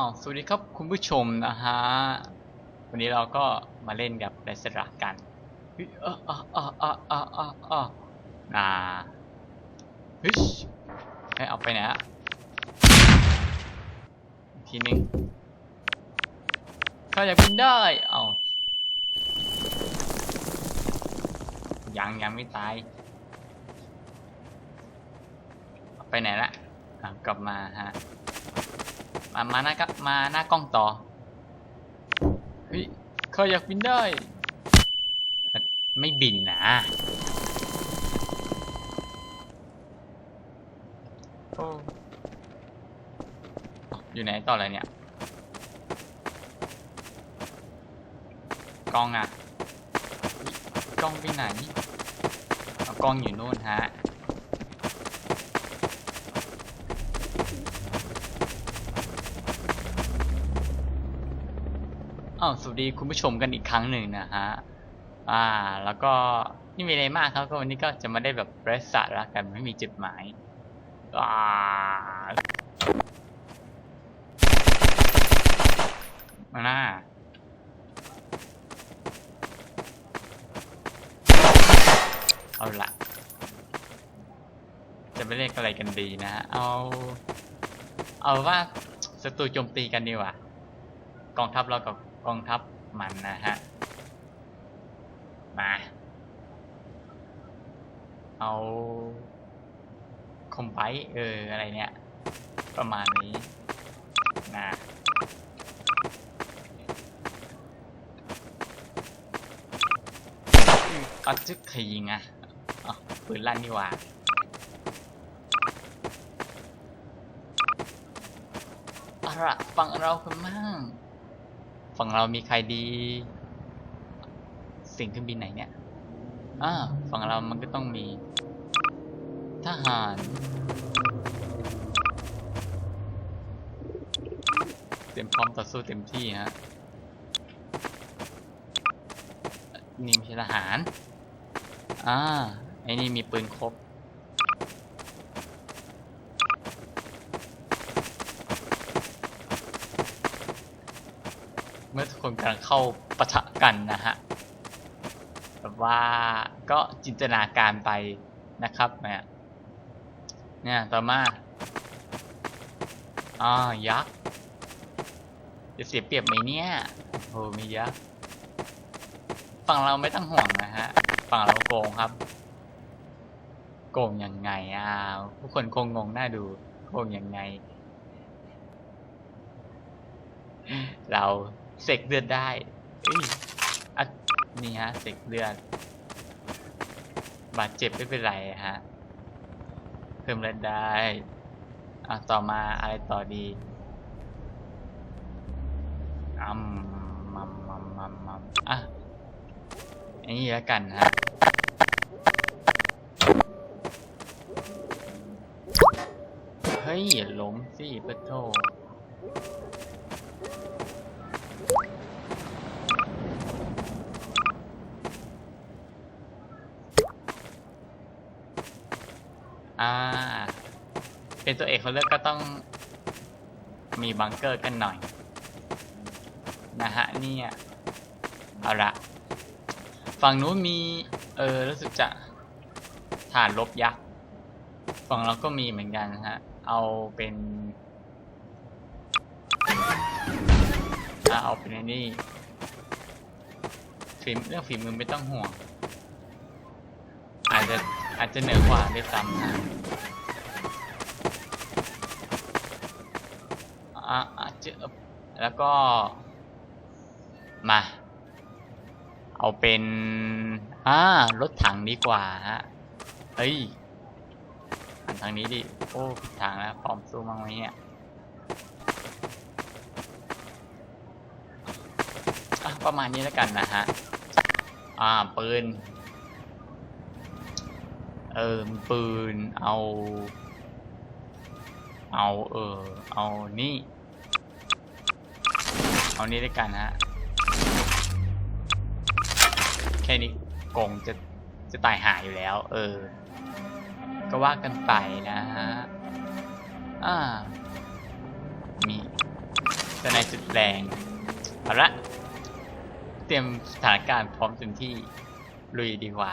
าสวัสดีครับคุณผู้ชมนะฮะ วันนี้เราก็มาเล่นกับเรสระกันเฮ้ยอะอะอะอะอะอะอะน่าฮ้ยให้เอาไปไหนอะทีนึงเขาอยากบินได้ เอายังยังไม่ตายเอาไปไหนละกลับมาฮะ มามาหน้าก็มาหน้ากล้องต่อเฮ้ยเขาอยากบินได้เอ่อไม่บินนะโอ้อ้าวอยู่ไหนต่อเลยเนี่ยกล้องอะเฮ้ยกล้องไปไหนเอากล้องอยู่นู่นฮะ อ้าวสวัสดีคุณผู้ชมกันอีกครั้งหนึ่งนะฮะ อ่า แล้วก็นี่มีอะไรมากครับก็วันนี้ก็จะมาได้แบบไร้สาระกันไม่มีจุดหมายอ่ามาหน้าเอาละจะไปเรียกอะไรกันดีนะฮะเอา เอาว่าศัตรูโจมตีกันดีกว่ากองทัพเรากับ กองทัพมันนะฮะ มา เอาคอมไบเออ อะไรเนี่ย ประมาณนี้นะอืมเอาจึกใครยิงอะอ๋อปืนลั่นนี่หว่าอาละฝั่งเรากันมั่ง ฝั่งเรามีใครดี สิ่งเครื่องบินไหนเนี่ยอ่าฝั่งเรามันก็ต้องมี ทหาร เตรียมพร้อมต่อสู้เต็มที่ฮะนี่ไม่ใช่ทหาร อ่าไอ้นี่มีปืนครบ เมื่อทุกคนกำลังเข้าปะทะกันนะฮะแบบว่าก็จินตนาการไปนะครับเนี่ยเนี่ยต่อมาอ่ายักษ์จะเสียเปรียบไหมเนี่ยโอ้มียักษ์ฝั่งเราไม่ต้องห่วงนะฮะฝั่งเราโกงครับ โกงยังไงอะผู้คนคงงงหน้าดูโกงยังไง เรา เสกเลือดได้เอ้ยอะนี่ฮะเสกเลือด บาดเจ็บไม่เป็นไรฮะ เพิ่มเลือดได้อะต่อมาอะไรต่อดีอืมมัมมัมมัมมัมอะอันนี้แล้วกันฮะเฮ้ยอย่าล้มสิปะโท อ่า เป็นตัวเอกเขาเลือกก็ต้องมีบังเกอร์กันหน่อย นะฮะเนี่ยเอาละฝั่งนู้นมี เออรู้สึกจะฐานลบยักษ์ฝั่งเราก็มีเหมือนกันนะฮะ เอาเป็นเอาเป็นไอ้นี่ฝีมเรื่องฝีมือไม่ต้องห่วง อาจจะเหนือกว่าด้วยซ้ำนะอะอาจจะแล้วก็ มา เอาเป็นอ่ารถถังดีกว่าฮะเฮ้ยหันทางนี้ดิ โอ้ทางแล้วพร้อมสู้มั้งไหมเนี่ยอะประมาณนี้แล้วกันนะฮะ อ่าปืน เออมีปืน เอา เอาเออ เอานี่ เอานี่ด้วยกันฮะ แค่นี้กงจะ จะตายหายอยู่แล้ว เออ ก็ว่ากันไปนะฮะ อ่า มีสไนสุดแรงเอาละ เตรียมสถานการณ์พร้อมเต็มที่ลุยดีกว่า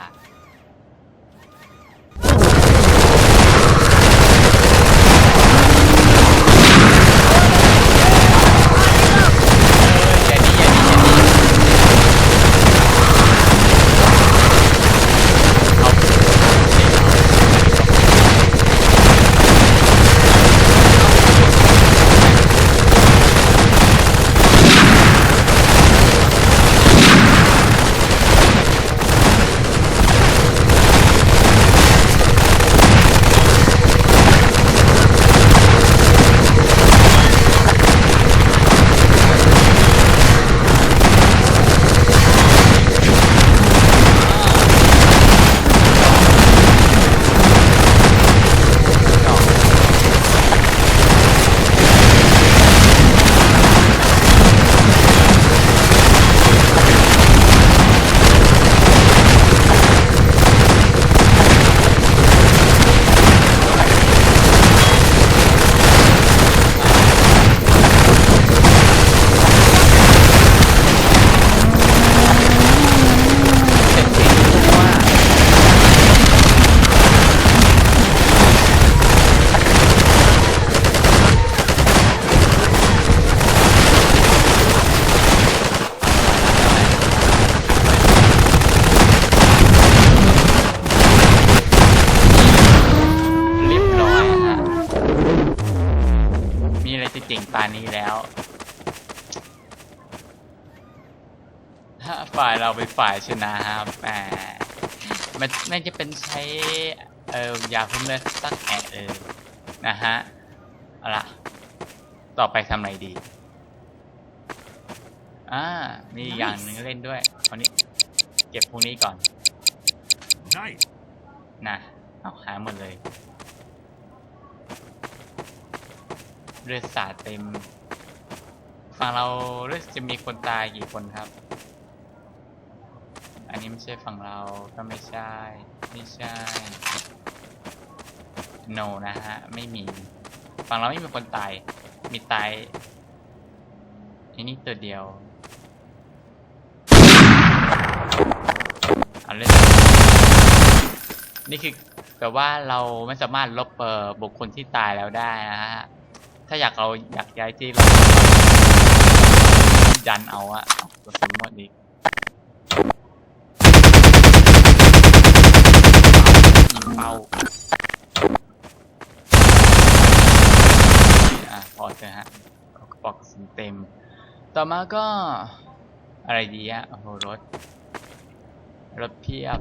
ฝ่ายเราเป็นฝ่ายชนะครับแหมมันน่าจะเป็นใช้เอ่อยาเพิ่มเลือดสักแอะเออนะฮะเอาล่ะ ต่อไปทำอะไรดี อ่า มีอีกอย่างหนึ่งเล่นด้วยวันนี้ เก็บพวกนี้ก่อน Nice. นะเอาหายหมดเลยเลือดสาดเต็ม ฝั่งเราเลือดจะมีคนตายกี่คนครับอั นนี้ไม่ใช่ฝั่งเราก็ไม่ใช่ ไม่ใช่ no นะฮะ ไม่มี ฝั่งเราไม่มีคนตาย มีตายอันนี้ตัวเดียวเอาเล่นนี่คือแบบว่าเราไม่สามารถลบเอ่อบุคคลที่ตายแล้วได้นะฮะ ถ้าอยากเราอยากย้ายที่เรายันเอาอะเอากระสุนหมดอีกยิง เป้าอะพอเถอะฮะเอกระบอกสุนเต็ม ต่อมาก็ อะไรดีอะโอ้โหรถ รถเพียบ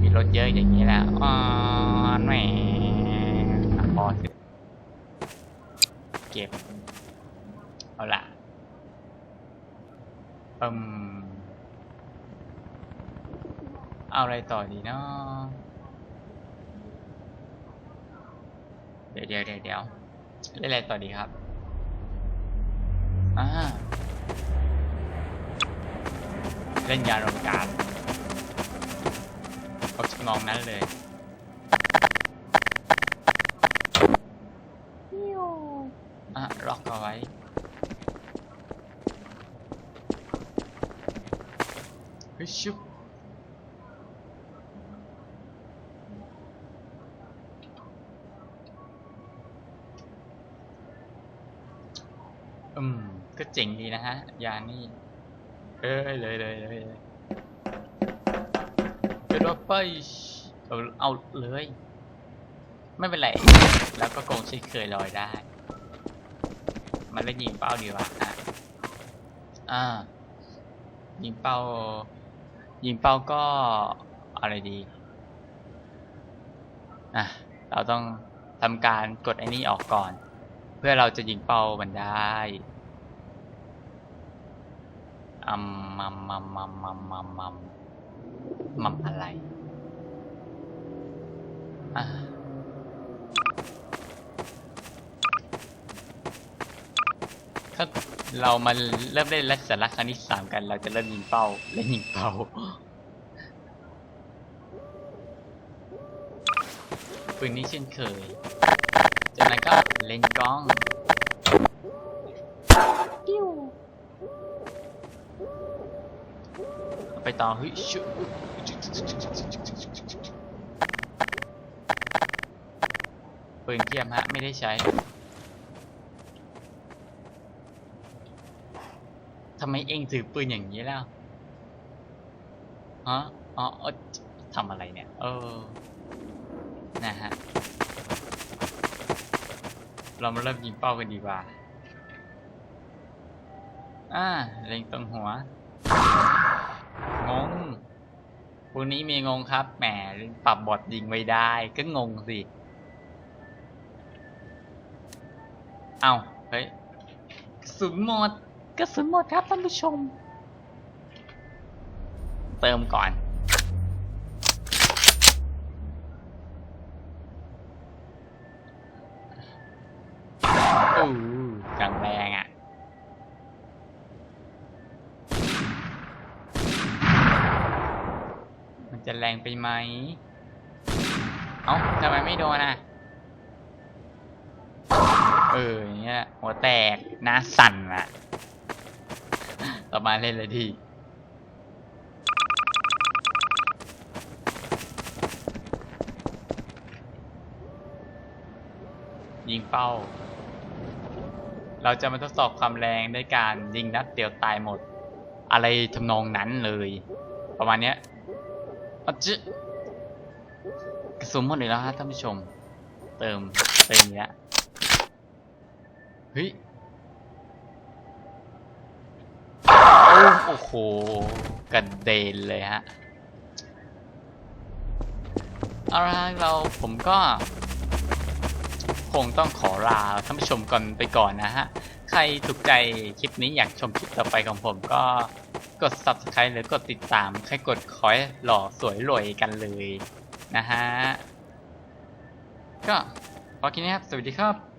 มีรถเยอะอย่างนี้แหละอ๋อแหมพอเสร็จเก็บ เอาละอืม เอาอะไรต่อดีเนาะเดี๋ยวเดี๋ยวเดี๋ยวเดี๋ยวเล่นอะไรต่อดีครับอ่าเล่นยานอวกาศเอาชนองนั้นเลยอะล็อกเอาไว้เฮ้ยชุบอืม ก็เจ๋งดีนะฮะ ยานนี่ เอ้ยเลยเลยเลยเลยกระโดดไปเอาเอาเลย ไม่เป็นไร แล้วก็คงช่นเคยลอยได้ มันเล่นยิงเป้าดีว่าอะอ่ายิงเป้า ยิงเป้าก็อะไรดีอะเราต้องทำการกดไอ้นี่ออกก่อน เพื่อเราจะยิงเป้ามันได้ อัมมัมมัมมัมมัมมัมมัมมัมอะไรอะถ้าเรามาเริ่มเล่นลักษณะครั้งที่สามกัน เราจะเริ่มยิงเป้าเล่นยิงเป้าปืนนี้เช่นเคยจากนั้นก็เล่นกล้อง ไปต่อเฮ้ยชุปืนเทียมฮะ ไม่ได้ใช้ทำไมเองถือปืนอย่างนี้แล้วฮะอ๋ออทำอะไรเนี่ย เออ นะฮะ เรามาเริ่มยิงเป้ากันดีกว่า อ่าเล็งตรงหัว วันนี้มีงงครับ แหม ปรับบอดยิงไม่ได้ ก็งงสิ เอาเฮ้ยกระสุนหมดกระสุนหมดครับท่านผู้ชม เติมก่อน อู้จังแรงอะ มัน จะแรงไปไหม เอ้าทำไมไม่โดนอะ เอออย่างเงี้ยหัวแตกหน้าสั่นอะ ต่อมาเล่นเลยที่ยิงเป้า เราจะมาทดสอบความแรงด้วยการยิงนัดเดียวตายหมด อะไรทำนองนั้นเลย ประมาณเนี้ย อะจิกระสุนหมดเลยแล้วฮะท่านผู้ชม เติมเติมเนี้ยเฮ้ยโอ้โหกระเด็นเลยฮะเอาละเราผมก็ งต้องขอลาท่านผู้ชมก่อนไปก่อนนะฮะ ใครถูกใจคลิปนี้อยากชมคลิปต่อไปของผมก็กด subscribe หรือกดติดตาม ใครกดคอยหล่อสวยรวยกันเลยนะฮะ ก็พอกินนี้ครับ สวัสดีครับ